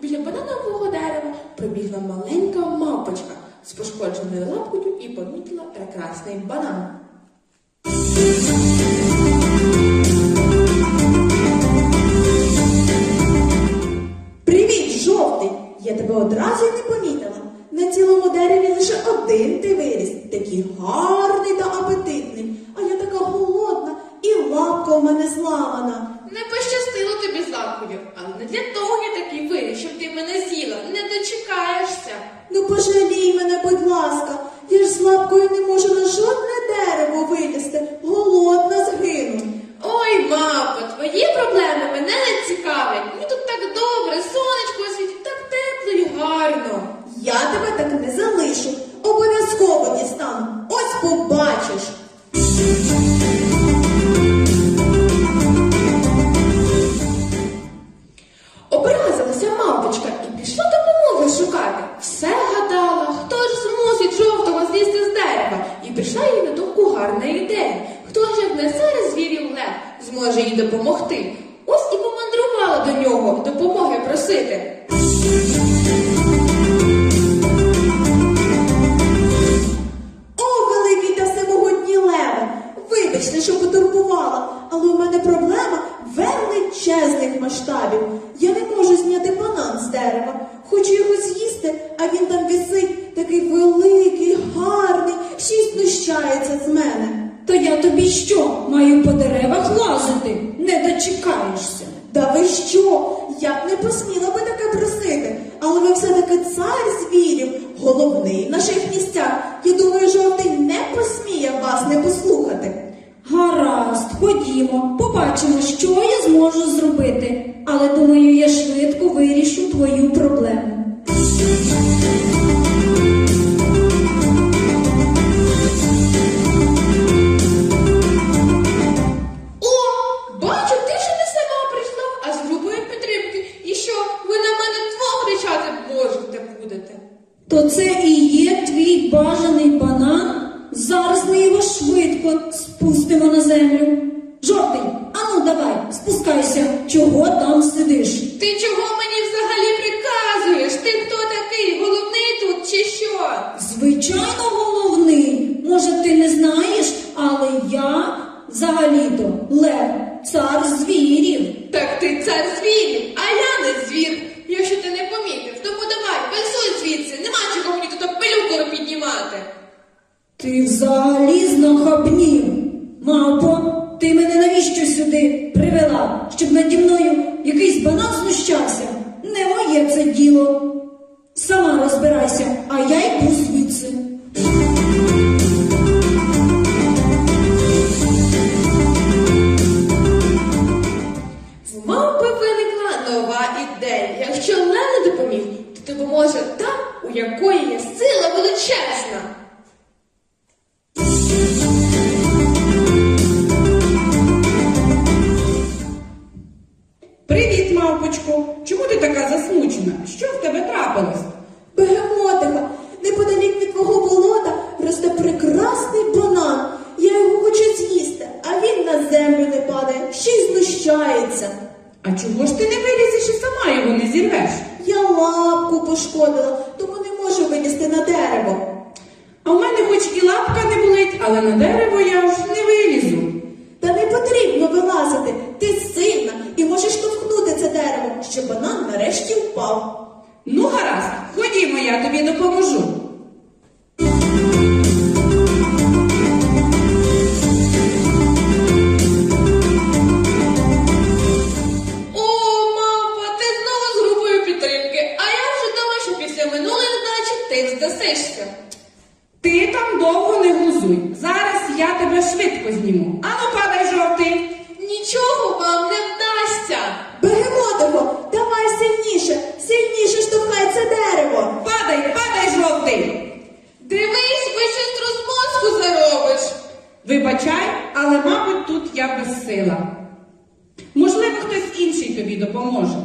біля бананового дерева пробігла маленька мавпочка з пошкодженою лапкою і помітила прекрасний банан. Привіт, жовтий! Я тебе одразу й не помітила. На цілому дереві лише один ти виріс, такий гарний та апетитний, а я така голодна, і лапка у мене зламана. Не пощастило тобі з лапкою, але не для того я такий виріс, мене з'їла. Не дочекаєшся. Ну пожалій мене, будь ласка, я ж з лапкою не можу на жодне дерево вилізти, голодна згину. Ой, мамо, твої проблеми мене не цікавлять. Мені тут так добре, сонечко світить, так тепло і гарно. Я тебе зможе їй допомогти? Ось і помандрувала до нього допомоги просити. О, великий та всемогутній леве! Вибачте, що потурбувала, але у мене проблема величезних масштабів. Я не можу зняти банан з дерева. Хочу його з'їсти, а він там висить такий великий, гарний, ще знущається з мене. То я тобі що, маю по деревах лазити? Не дочекаєшся. Да ви що? Я б не посміла би таке просити, але ви все-таки цар звірів, головний в наших місцях. Я думаю, жовтий не посміє вас не послухати. Гаразд, ходімо, побачимо, що я зможу зробити. Але думаю, я швидко вирішу твою проблему. Бажаний банан? Зараз ми його швидко спустимо на землю. Жовтий, ану давай, спускайся, чого там сидиш? Ти чого мені взагалі приказуєш? Ти хто такий? Головний тут чи що? Звичайно, головний. Може, ти не знаєш, але я взагалі-то лев, цар звірів. Так ти цар звірів, а я не звір. Якщо ти не помітив, тому давай, писуй звідси, нема чого мені тут. Ти взагалі знахабнів. Мапо, ти мене навіщо сюди привела, щоб наді мною якийсь банан знущався? Не моє це діло. Сама розбирайся, а я йду звідси. Допоможе та, у якої є сила величезна. Привіт, мавпочко. Чому ти така засмучена? Що в тебе трапилось? Бегемотика, неподалік від твого я безсила. Можливо, хтось інший тобі допоможе.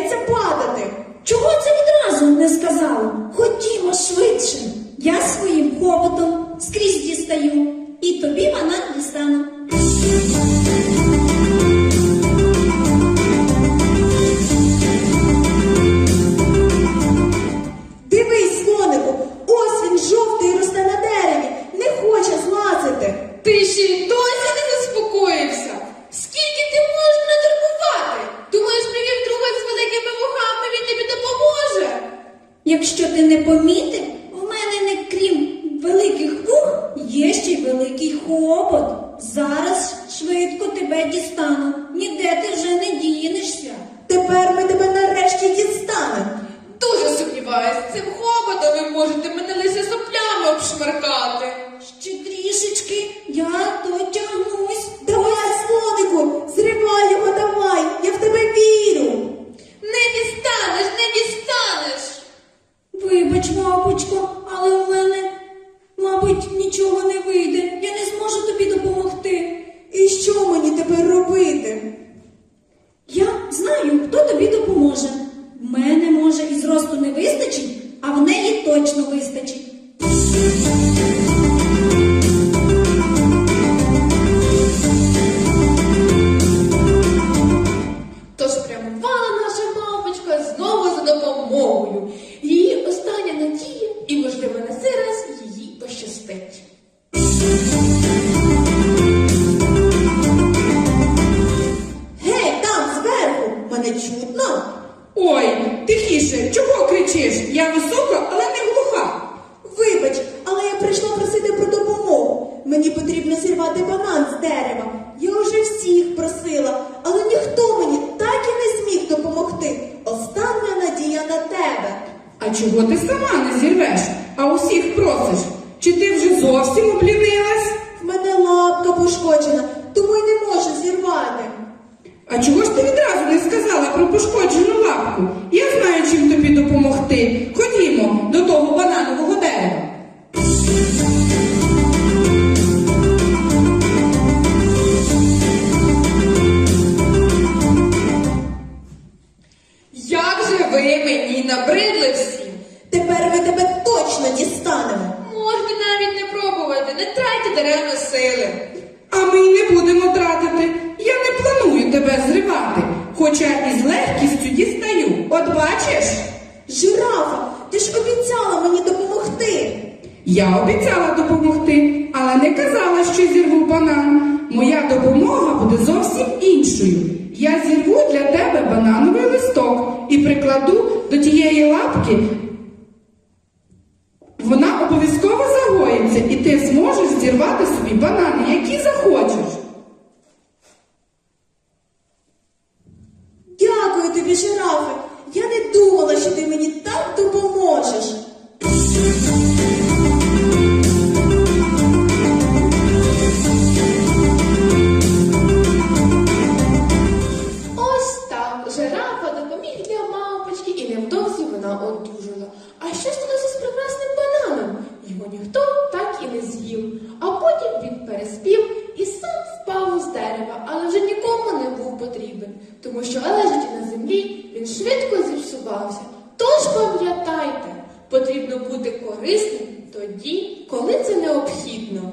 Відмовляється падати. Чого це відразу не сказала? Ходімо швидше. Я своїм хоботом скрізь дістаю, і тобі вона дістану. Якщо ти не помітив, в мене не крім великих вух, є ще й великий хобот. Зараз швидко тебе дістану. Ніде ти вже не дінешся. Тепер ми тебе нарешті дістанемо. Дуже сумніваюсь, цим хоботом ви можете мене лише соплями обшмаркати. Прямувала наша мавпочка знову за допомогою. Її остання надія, і, можливо, на цей раз її пощастить. Гей, там зверху, мене чутно? Ой, тихіше, чого кричиш? Я висока, але не глуха. Вибач, але я прийшла просити про допомогу. Мені потрібно зірвати банан з дерева. Я вже всіх просила, але ніхто мені так і не зміг допомогти. Остання надія на тебе. А чого ти сама не зірвеш, а усіх просиш? Чи ти вже зовсім облінилась? В мене лапка пошкоджена, тому й не можу зірвати. А чого ж ти відразу не сказала про пошкоджену лапку? Я знаю, чим тобі допомогти. Ходімо до того бананового легкістю дістаю. От бачиш? Жирафа, ти ж обіцяла мені допомогти. Я обіцяла допомогти, але не казала, що зірву банан. Моя допомога буде зовсім іншою. Я зірву для тебе банановий листок і прикладу до тієї лапки. Вона обов'язково загоїться, і ти зможеш зірвати собі банани, які захочеш. Дякую тобі, жирафи. Я не думала, що ти мені так допоможеш. Дерева, але вже нікому не був потрібен, тому що лежачи на землі, він швидко зіпсувався. Тож пам'ятайте, потрібно бути корисним тоді, коли це необхідно.